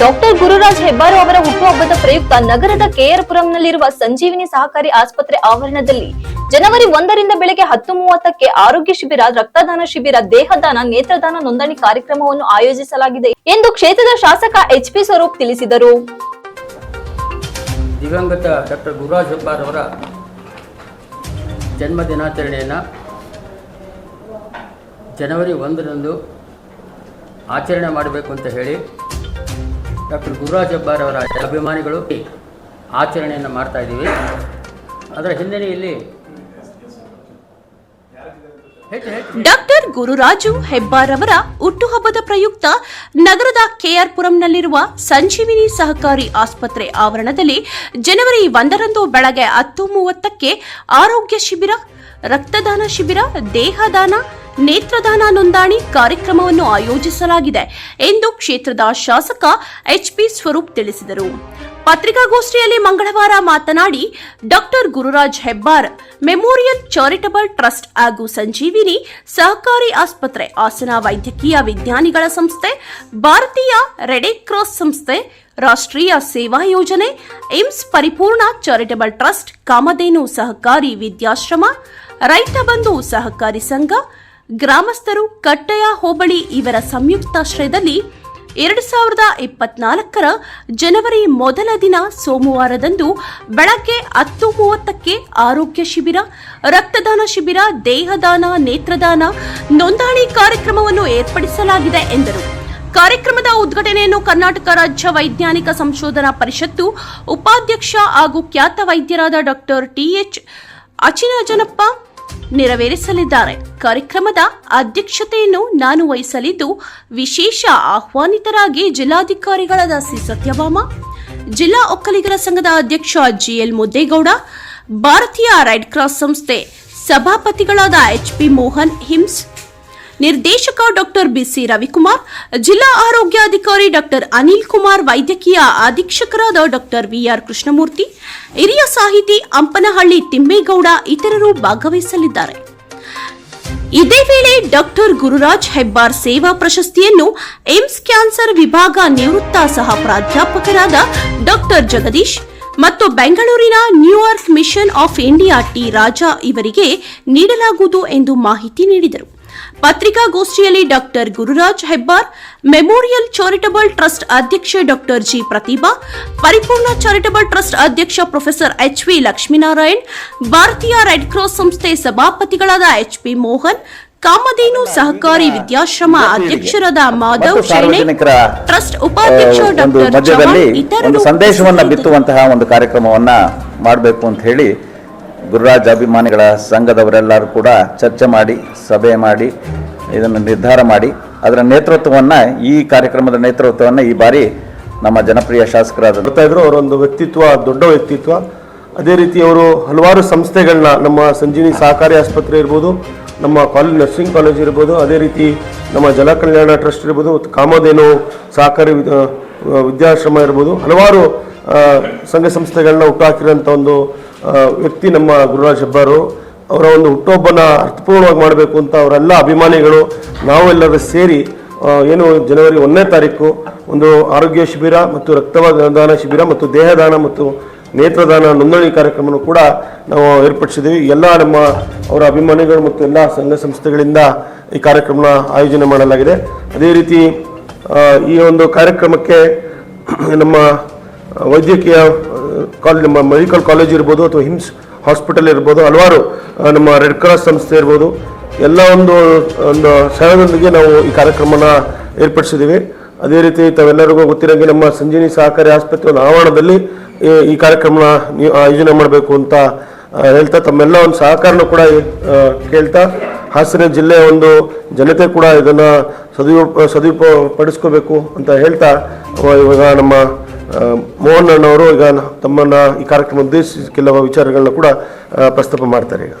Doctor Gururaj Hebbar ಅವರ ಹುಟ್ಟುಹಬ್ಬದ ಪ್ರಯುಕ್ತ ನಗರದ ಕೆಆರ್ಪುರಂನಲ್ಲಿರುವ ಸಂಜೀವಿನಿ ಸಹಕಾರಿ ಆಸ್ಪತ್ರೆ ಆವರಣದಲ್ಲಿ ಜನವರಿ ಒಂದರಿಂದ ಬೆಳಗ್ಗೆ ಹತ್ತು ಮೂವತ್ತಕ್ಕೆ ಆರೋಗ್ಯ ಶಿಬಿರ, ರಕ್ತದಾನ ಶಿಬಿರ, ದೇಹದಾನ, ನೇತ್ರದಾನ ನೋಂದಣಿ ಕಾರ್ಯಕ್ರಮವನ್ನು ಆಯೋಜಿಸಲಾಗಿದೆ ಎಂದು ಕ್ಷೇತ್ರದ ಶಾಸಕ ಎಚ್ ಪಿ ಸ್ವರೂಪ್ ತಿಳಿಸಿದರು. ದಿವಂಗತ ಡಾಕ್ಟರ್ ಗುರುರಾಜ್ ಹೆಬ್ಬಾರ್ ಅವರ ಜನ್ಮ ದಿನಾಚರಣೆಯನ್ನು ಜನವರಿ ಒಂದರಂದು ಆಚರಣೆ ಮಾಡಬೇಕು ಅಂತ ಹೇಳಿ ಡಾಕ್ಟರ್ ಗುರುರಾಜ್ ಅಬ್ಬಾರ್ ಅವರ ಅಭಿಮಾನಿಗಳು ಆಚರಣೆಯನ್ನು ಮಾಡ್ತಾ ಇದ್ದೀವಿ. ಅದರ ಹಿನ್ನೆಲೆಯಲ್ಲಿ ಡಾಕ್ಟರ್ ಗುರುರಾಜು ಹೆಬ್ಬಾರ್ ಅವರ ಹುಟ್ಟುಹಬ್ಬದ ಪ್ರಯುಕ್ತ ನಗರದ ಕೆಆರ್ ಪುರಂನಲ್ಲಿರುವ ಸಂಜೀವಿನಿ ಸಹಕಾರಿ ಆಸ್ಪತ್ರೆ ಆವರಣದಲ್ಲಿ ಜನವರಿ ಒಂದರಂದು ಬೆಳಗ್ಗೆ ಹತ್ತು ಮೂವತ್ತಕ್ಕೆ ಆರೋಗ್ಯ ಶಿಬಿರ, ರಕ್ತದಾನ ಶಿಬಿರ, ದೇಹದಾನ ನೇತ್ರದಾನ ನೋಂದಾಣಿ ಕಾರ್ಯಕ್ರಮವನ್ನು ಆಯೋಜಿಸಲಾಗಿದೆ ಎಂದು ಕ್ಷೇತ್ರದ ಶಾಸಕ ಎಚ್ಪಿ ಸ್ವರೂಪ್ ತಿಳಿಸಿದರು. ಪತ್ರಿಕಾಗೋಷ್ಠಿಯಲ್ಲಿ ಮಂಗಳವಾರ ಮಾತನಾಡಿ, doctor Gururaj Hebbar, memorial charitable trust ಹಾಗೂ ಸಂಜೀವಿನಿ ಸಹಕಾರಿ ಆಸ್ಪತ್ರೆ ಆಸನ ವೈದ್ಯಕೀಯ ವಿಜ್ಞಾನಿಗಳ ಸಂಸ್ಥೆ, ಭಾರತೀಯ ರೆಡ್ ಕ್ರಾಸ್ ಸಂಸ್ಥೆ, ರಾಷ್ಟ್ರೀಯ ಸೇವಾ ಯೋಜನೆ, ಏಮ್ಸ್ ಪರಿಪೂರ್ಣ ಚಾರಿಟಬಲ್ ಟ್ರಸ್ಟ್, ಕಾಮಧೇನು ಸಹಕಾರಿ ವಿದ್ಯಾಶ್ರಮ, ರೈತ ಬಂಧು ಸಹಕಾರಿ ಸಂಘ ಗ್ರಾಮಸ್ಥರು ಕಟ್ಟಯ ಹೋಬಳಿ ಇವರ ಸಂಯುಕ್ತಾಶ್ರಯದಲ್ಲಿ ಎರಡು ಸಾವಿರದ ಇಪ್ಪತ್ನಾಲ್ಕರ ಜನವರಿ ಮೊದಲ ದಿನ ಸೋಮವಾರದಂದು ಬೆಳಗ್ಗೆ ಹತ್ತು ಮೂವತ್ತಕ್ಕೆ ಆರೋಗ್ಯ ಶಿಬಿರ, ರಕ್ತದಾನ ಶಿಬಿರ, ದೇಹದಾನ, ನೇತ್ರದಾನ ನೋಂದಣಿ ಕಾರ್ಯಕ್ರಮವನ್ನು ಏರ್ಪಡಿಸಲಾಗಿದೆ ಎಂದರು. ಕಾರ್ಯಕ್ರಮದ ಉದ್ಘಾಟನೆಯನ್ನು ಕರ್ನಾಟಕ ರಾಜ್ಯ ವೈಜ್ಞಾನಿಕ ಸಂಶೋಧನಾ ಪರಿಷತ್ತು ಉಪಾಧ್ಯಕ್ಷ ಹಾಗೂ ಖ್ಯಾತ ವೈದ್ಯರಾದ ಡಾಕ್ಟರ್ ಟಿಎಚ್ ಅಚಿನಜನಪ್ಪ ನೆರವೇರಿಸಲಿದ್ದಾರೆ. ಕಾರ್ಯಕ್ರಮದ ಅಧ್ಯಕ್ಷತೆಯನ್ನು ನಾನು ವಹಿಸಲಿದ್ದು, ವಿಶೇಷ ಆಹ್ವಾನಿತರಾಗಿ ಜಿಲ್ಲಾಧಿಕಾರಿಗಳಾದ ಸಿ. ಸತ್ಯಭಾಮ, ಜಿಲ್ಲಾ ಒಕ್ಕಲಿಗರ ಸಂಘದ ಅಧ್ಯಕ್ಷ ಜಿಎಲ್ ಮುದ್ದೇಗೌಡ, ಭಾರತೀಯ ರೆಡ್ ಕ್ರಾಸ್ ಸಂಸ್ಥೆ ಸಭಾಪತಿಗಳಾದ ಎಚ್ಪಿ ಮೋಹನ್, ಹಿಮ್ಸ್ ನಿರ್ದೇಶಕ ಡಾಕ್ಟರ್ ಬಿಸಿ ರವಿಕುಮಾರ್, ಜಿಲ್ಲಾ ಆರೋಗ್ಯಾಧಿಕಾರಿ ಡಾಕ್ಟರ್ ಅನಿಲ್ ಕುಮಾರ್, ವೈದ್ಯಕೀಯ ಅಧೀಕ್ಷಕರಾದ ಡಾಕ್ಟರ್ ವಿಆರ್ ಕೃಷ್ಣಮೂರ್ತಿ, ಹಿರಿಯ ಸಾಹಿತಿ ಅಂಪನಹಳ್ಳಿ ತಿಮ್ಮೇಗೌಡ ಇತರರು ಭಾಗವಹಿಸಲಿದ್ದಾರೆ. ಇದೇ ವೇಳೆ ಡಾಕ್ಟರ್ ಗುರುರಾಜ್ ಹೆಬ್ಬಾರ್ ಸೇವಾ ಪ್ರಶಸ್ತಿಯನ್ನು ಏಮ್ಸ್ ಕ್ಯಾನ್ಸರ್ ವಿಭಾಗ ನಿವೃತ್ತ ಸಹ ಪ್ರಾಧ್ಯಾಪಕರಾದ ಡಾಕ್ಟರ್ ಜಗದೀಶ್ ಮತ್ತು ಬೆಂಗಳೂರಿನ New York mission of India T Raja ಇವರಿಗೆ ನೀಡಲಾಗುವುದು ಎಂದು ಮಾಹಿತಿ ನೀಡಿದರು. ಪತ್ರಿಕಾಗೋಷ್ಠಿಯಲ್ಲಿ doctor Gururaj Hebbar memorial charitable trust ಅಧ್ಯಕ್ಷ doctor G Prathibha Paripoorna charitable trust ಅಧ್ಯಕ್ಷ ಪ್ರೊಫೆಸರ್ ಎಚ್ ವಿ ಲಕ್ಷ್ಮೀನಾರಾಯಣ್ ಭಾರತೀಯ ರೆಡ್ ಕ್ರಾಸ್ ಸಂಸ್ಥೆ ಸಭಾಪತಿಗಳಾದ ಎಚ್ ಪಿ ಮೋಹನ್ ಕಾಮಧೇನು ಸಹಕಾರಿ ವಿದ್ಯಾಶ್ರಮ ಅಧ್ಯಕ್ಷರಾದ ಮಾಧವ್ ಶೈನಿ ಟ್ರಸ್ಟ್ ಉಪಾಧ್ಯಕ್ಷ ಡಾಕ್ಟರ್ ಮಧ್ಯದಲ್ಲಿ ಸಂದೇಶವನ್ನು. ಬಿತ್ತುವಂತಹ ಒಂದು ಕಾರ್ಯಕ್ರಮವನ್ನ ಮಾಡಬೇಕು ಅಂತ ಹೇಳಿ ಗುರುರಾಜ್ ಅಭಿಮಾನಿಗಳ ಸಂಘದವರೆಲ್ಲರೂ ಕೂಡ ಚರ್ಚೆ ಮಾಡಿ, ಸಭೆ ಮಾಡಿ, ಇದನ್ನು ನಿರ್ಧಾರ ಮಾಡಿ, ಅದರ ನೇತೃತ್ವವನ್ನು, ಈ ಕಾರ್ಯಕ್ರಮದ ನೇತೃತ್ವವನ್ನು ಈ ಬಾರಿ ನಮ್ಮ ಜನಪ್ರಿಯ ಶಾಸಕರಾದ ಬರ್ತಾ ಇದ್ರು. ಅವರೊಂದು ವ್ಯಕ್ತಿತ್ವ, ದೊಡ್ಡ ವ್ಯಕ್ತಿತ್ವ. ಅದೇ ರೀತಿ ಅವರು ಹಲವಾರು ಸಂಸ್ಥೆಗಳನ್ನ, ನಮ್ಮ ಸಂಜೀವಿ ಸಹಕಾರಿ ಆಸ್ಪತ್ರೆ ಇರ್ಬೋದು, ನಮ್ಮ ಕಾಲೇಜ್ ನರ್ಸಿಂಗ್ ಕಾಲೇಜ್ ಇರ್ಬೋದು, ಅದೇ ರೀತಿ ನಮ್ಮ ಜಲ ಕಲ್ಯಾಣ ಟ್ರಸ್ಟ್ ಇರ್ಬೋದು, ಕಾಮಧೇನು ಸಹಕಾರಿ ವಿದ್- ವಿದ್ಯಾಶ್ರಮ ಇರ್ಬೋದು, ಹಲವಾರು ಸಂಘ ಸಂಸ್ಥೆಗಳನ್ನ ಹುಟ್ಟುಹಾಕಿರೋಂಥ ಒಂದು ವ್ಯಕ್ತಿ ನಮ್ಮ ಗುರುರಾಜ್ ಹೆಬ್ಬಾರು ಅವರ ಒಂದು ಹುಟ್ಟುಹಬ್ಬನ ಅರ್ಥಪೂರ್ಣವಾಗಿ ಮಾಡಬೇಕು ಅಂತ ಅವರೆಲ್ಲ ಅಭಿಮಾನಿಗಳು, ನಾವೆಲ್ಲರೂ ಸೇರಿ ಏನು ಜನವರಿ ಒಂದನೇ ತಾರೀಕು, ಒಂದು ಆರೋಗ್ಯ ಶಿಬಿರ ಮತ್ತು ರಕ್ತದಾನ ಶಿಬಿರ ಮತ್ತು ದೇಹದಾನ ಮತ್ತು ನೇತ್ರದಾನ ನೋಂದಣಿ ಕಾರ್ಯಕ್ರಮವನ್ನು ಕೂಡ ನಾವು ಏರ್ಪಡಿಸಿದ್ದೀವಿ. ಎಲ್ಲ ನಮ್ಮ ಅವರ ಅಭಿಮಾನಿಗಳು ಮತ್ತು ಎಲ್ಲ ಸಂಘ ಸಂಸ್ಥೆಗಳಿಂದ ಈ ಕಾರ್ಯಕ್ರಮನ ಆಯೋಜನೆ ಮಾಡಲಾಗಿದೆ. ಅದೇ ರೀತಿ ಈ ಒಂದು ಕಾರ್ಯಕ್ರಮಕ್ಕೆ ನಮ್ಮ ವೈದ್ಯಕೀಯ ಕಾಲೇಜ್ ನಮ್ಮ ಮೆಡಿಕಲ್ ಕಾಲೇಜ್ ಇರ್ಬೋದು ಅಥವಾ ಹಿಮ್ಸ್ ಹಾಸ್ಪಿಟಲ್ ಇರ್ಬೋದು, ಹಲವಾರು ನಮ್ಮ ರೆಡ್ ಕ್ರಾಸ್ ಸಂಸ್ಥೆ ಇರ್ಬೋದು, ಎಲ್ಲ ಒಂದು ಒಂದು ಸಹದೊಂದಿಗೆ ನಾವು ಈ ಕಾರ್ಯಕ್ರಮನ ಏರ್ಪಡಿಸಿದ್ದೀವಿ. ಅದೇ ರೀತಿ ತಾವೆಲ್ಲರಿಗೂ ಗೊತ್ತಿರೋಂಗೆ ನಮ್ಮ ಸಂಜೀವಿನಿ ಸಹಕಾರಿ ಆಸ್ಪತ್ರೆ ಒಂದು ಆವರಣದಲ್ಲಿ ಈ- ಕಾರ್ಯಕ್ರಮನ ಆಯೋಜನೆ ಮಾಡಬೇಕು ಅಂತ ಹೇಳ್ತಾ, ತಮ್ಮೆಲ್ಲ ಒಂದು ಸಹಕಾರನ ಕೂಡ ಕೇಳ್ತಾ, ಹಾಸನ ಜಿಲ್ಲೆಯ ಒಂದು ಜನತೆ ಕೂಡ ಇದನ್ನು ಸದುಪ ಸದುಪಡಿಸ್ಕೋಬೇಕು ಅಂತ ಹೇಳ್ತಾ, ಇವಾಗ ನಮ್ಮ ಮೋಹನ್ ಅಣ್ಣವರು ಈಗ ತಮ್ಮನ್ನು ಈ ಕಾರ್ಯಕ್ರಮ ಉದ್ದೇಶಿಸಿ ಕೆಲವು ವಿಚಾರಗಳನ್ನ ಕೂಡ ಪ್ರಸ್ತಾಪ ಮಾಡ್ತಾರೆ ಈಗ.